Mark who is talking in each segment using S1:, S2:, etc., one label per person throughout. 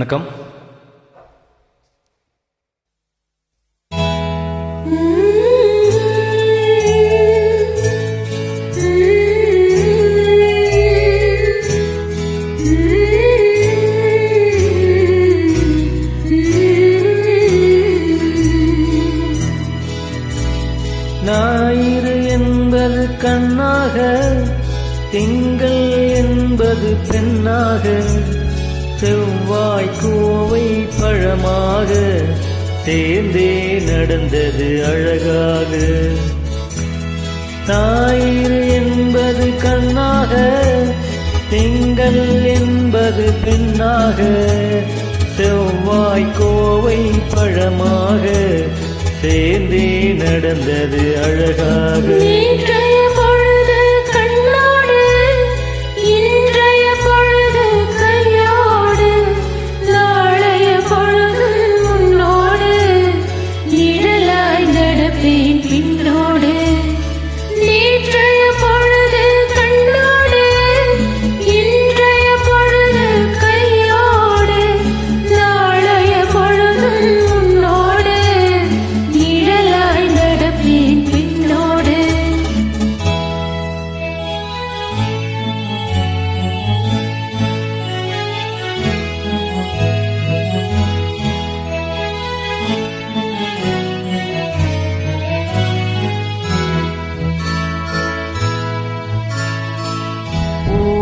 S1: வணக்கம். ஞாயிறு என்பது கண்ணாக திங்கள் என்பது பெண்ணாக. செவ்வாய் கோவை பழமாக சேர்ந்தே நடந்தது அழகாக. ஞாயிறு என்பது கண்ணாக திங்கள் என்பது பெண்ணாக. செவ்வாய் கோவை பழமாக சேர்ந்தே நடந்தது அழகாக.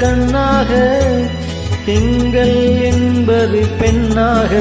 S1: கண்ணாக திங்கள் என்பது பெண்ணாக.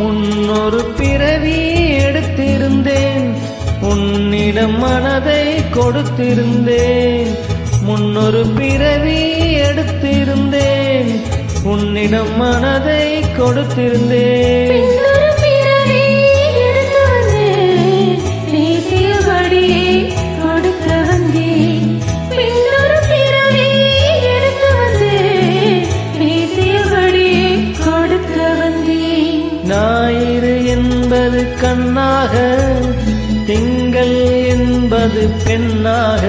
S1: முன்னொரு பிறவி எடுத்திருந்தேன். உன்னிடம் மனதை கொடுத்திருந்தேன். முன்னொரு பிறவி எடுத்திருந்தேன். உன்னிடம் மனதை கொடுத்திருந்தேன். திங்கள் என்பது பெண்ணாக